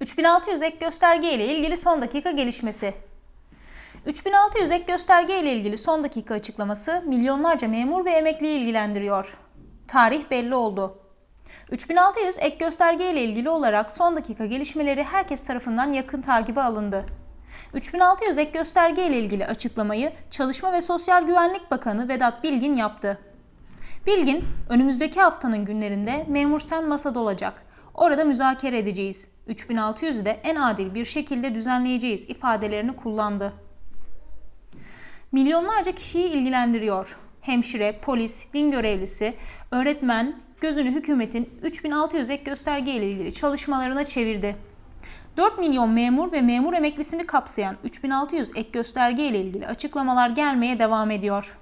3600 ek gösterge ile ilgili son dakika gelişmesi. 3600 ek gösterge ile ilgili son dakika açıklaması milyonlarca memur ve emekliyi ilgilendiriyor. Tarih belli oldu. 3600 ek gösterge ile ilgili olarak son dakika gelişmeleri herkes tarafından yakın takibe alındı. 3600 ek gösterge ile ilgili açıklamayı Çalışma ve Sosyal Güvenlik Bakanı Vedat Bilgin yaptı. Bilgin, önümüzdeki haftanın günlerinde memur sen masada olacak. Orada müzakere edeceğiz. 3600'ü de en adil bir şekilde düzenleyeceğiz ifadelerini kullandı. Milyonlarca kişiyi ilgilendiriyor. Hemşire, polis, din görevlisi, öğretmen gözünü hükümetin 3600 ek gösterge ile ilgili çalışmalarına çevirdi. 4 milyon memur ve memur emeklisini kapsayan 3600 ek gösterge ile ilgili açıklamalar gelmeye devam ediyor.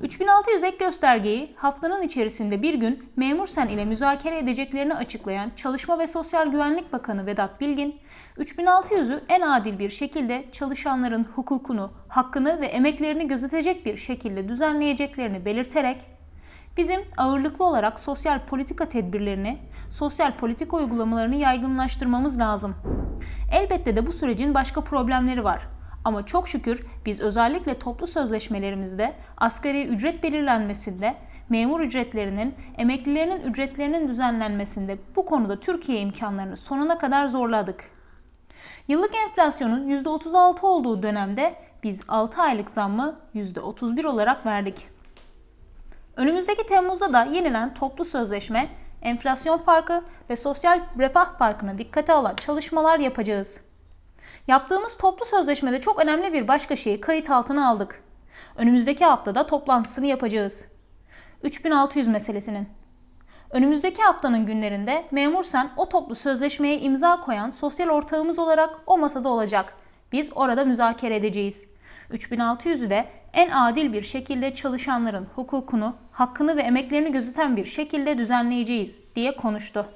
3600 ek göstergeyi haftanın içerisinde bir gün memur sen ile müzakere edeceklerini açıklayan Çalışma ve Sosyal Güvenlik Bakanı Vedat Bilgin, 3600'ü en adil bir şekilde çalışanların hukukunu, hakkını ve emeklerini gözetecek bir şekilde düzenleyeceklerini belirterek, bizim ağırlıklı olarak sosyal politika tedbirlerini, sosyal politika uygulamalarını yaygınlaştırmamız lazım. Elbette de bu sürecin başka problemleri var. Ama çok şükür biz özellikle toplu sözleşmelerimizde asgari ücret belirlenmesinde, memur ücretlerinin, emeklilerinin ücretlerinin düzenlenmesinde bu konuda Türkiye imkanlarını sonuna kadar zorladık. Yıllık enflasyonun %36 olduğu dönemde biz 6 aylık zammı %31 olarak verdik. Önümüzdeki Temmuz'da da yenilen toplu sözleşme, enflasyon farkı ve sosyal refah farkını dikkate alan çalışmalar yapacağız. Yaptığımız toplu sözleşmede çok önemli bir başka şeyi kayıt altına aldık. Önümüzdeki haftada toplantısını yapacağız. 3600 meselesinin. Önümüzdeki haftanın günlerinde memur sen o toplu sözleşmeye imza koyan sosyal ortağımız olarak o masada olacak. Biz orada müzakere edeceğiz. 3600'ü de en adil bir şekilde çalışanların hukukunu, hakkını ve emeklerini gözeten bir şekilde düzenleyeceğiz diye konuştu.